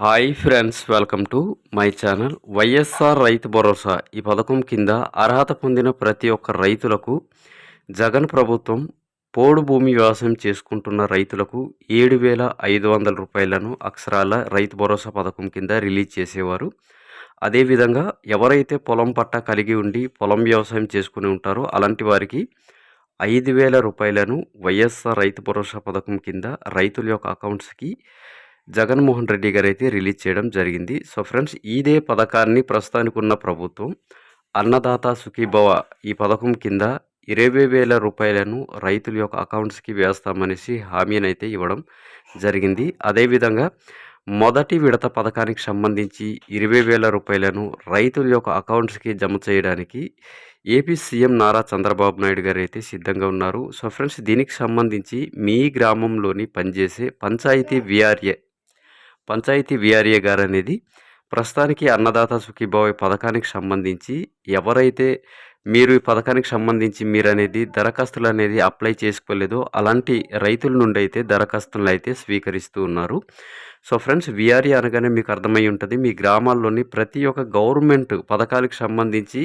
Hi friends welcome to my channel. YSR Rythu Bharosa ఈ పథకం కింద అర్హత పొందిన ప్రతి ఒక్క రైతులకు జగన్ ప్రభుత్వం పోడు భూమి వ్యవసాయం చేసుకుంటున్న రైతులకు ఏడు వేల ఐదు వందల రూపాయలను అక్షరాల రైతు భరోసా పథకం కింద రిలీజ్ చేసేవారు. అదేవిధంగా ఎవరైతే పొలం పట్ట కలిగి ఉండి పొలం వ్యవసాయం చేసుకుని ఉంటారో అలాంటి వారికి ఐదు వేల రూపాయలను వైఎస్ఆర్ రైతు భరోసా పథకం కింద రైతుల యొక్క అకౌంట్స్కి జగన్మోహన్ రెడ్డి గారు అయితే రిలీజ్ చేయడం జరిగింది. సో ఫ్రెండ్స్ ఇదే పథకాన్ని ప్రస్తుతానికి ఉన్న ప్రభుత్వం అన్నదాత సుఖీభవ ఈ పథకం కింద ఇరవై వేల రూపాయలను రైతుల యొక్క అకౌంట్స్కి వేస్తామనేసి హామీనైతే ఇవ్వడం జరిగింది. అదేవిధంగా మొదటి విడత పథకానికి సంబంధించి ఇరవై వేల రూపాయలను రైతుల యొక్క అకౌంట్స్కి జమ చేయడానికి ఏపీ సీఎం నారా చంద్రబాబు నాయుడు గారు అయితే సిద్ధంగా ఉన్నారు. సో ఫ్రెండ్స్ దీనికి సంబంధించి మీ గ్రామంలోని పనిచేసే పంచాయతీ విఆర్ఏ పంచాయతీ విఆర్ఏ గారు అనేది ప్రస్తుతానికి అన్నదాత సుఖీభావ పథకానికి సంబంధించి ఎవరైతే మీరు ఈ పథకానికి సంబంధించి మీరు అనేది దరఖాస్తులు అనేది అప్లై చేసుకోలేదో అలాంటి రైతుల నుండి అయితే దరఖాస్తులను అయితే స్వీకరిస్తూ ఉన్నారు. సో ఫ్రెండ్స్ విఆర్ఏ అనగానే మీకు అర్థమై ఉంటుంది. మీ గ్రామాల్లోని ప్రతి ఒక్క గవర్నమెంట్ పథకాలకు సంబంధించి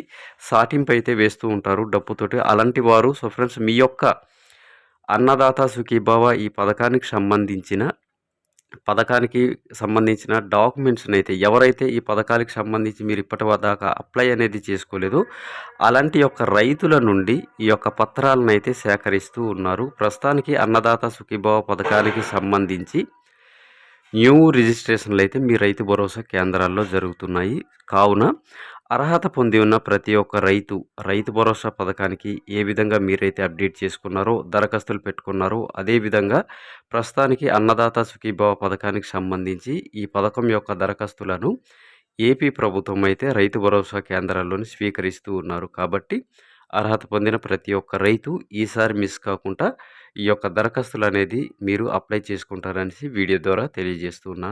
సాటింపు అయితే వేస్తూ ఉంటారు డబ్బుతోటి అలాంటి వారు సో ఫ్రెండ్స్ మీ యొక్క అన్నదాత సుఖీభావ ఈ పథకానికి సంబంధించిన పథకానికి సంబంధించిన డాక్యుమెంట్స్ని అయితే ఎవరైతే ఈ పథకానికి సంబంధించి మీరు ఇప్పటి దాకా అప్లై అనేది చేసుకోలేదు అలాంటి యొక్క రైతుల నుండి ఈ యొక్క పత్రాలను అయితే సేకరిస్తూ ఉన్నారు. ప్రస్తుతానికి అన్నదాత సుఖీభావ పథకానికి సంబంధించి న్యూ రిజిస్ట్రేషన్లు అయితే మీ రైతు భరోసా కేంద్రాల్లో జరుగుతున్నాయి. కావున అర్హత పొంది ఉన్న ప్రతి ఒక్క రైతు రైతు భరోసా పథకానికి ఏ విధంగా మీరైతే అప్డేట్ చేసుకున్నారో దరఖాస్తులు పెట్టుకున్నారో అదేవిధంగా ప్రస్తుతానికి అన్నదాత సుఖీభావ పథకానికి సంబంధించి ఈ పథకం యొక్క దరఖాస్తులను ఏపీ ప్రభుత్వం అయితే రైతు భరోసా కేంద్రాల్లోని స్వీకరిస్తూ ఉన్నారు. కాబట్టి అర్హత పొందిన ప్రతి ఒక్క రైతు ఈసారి మిస్ కాకుండా ఈ యొక్క దరఖాస్తులు అనేది మీరు అప్లై చేసుకుంటారనేసి వీడియో ద్వారా తెలియజేస్తున్నా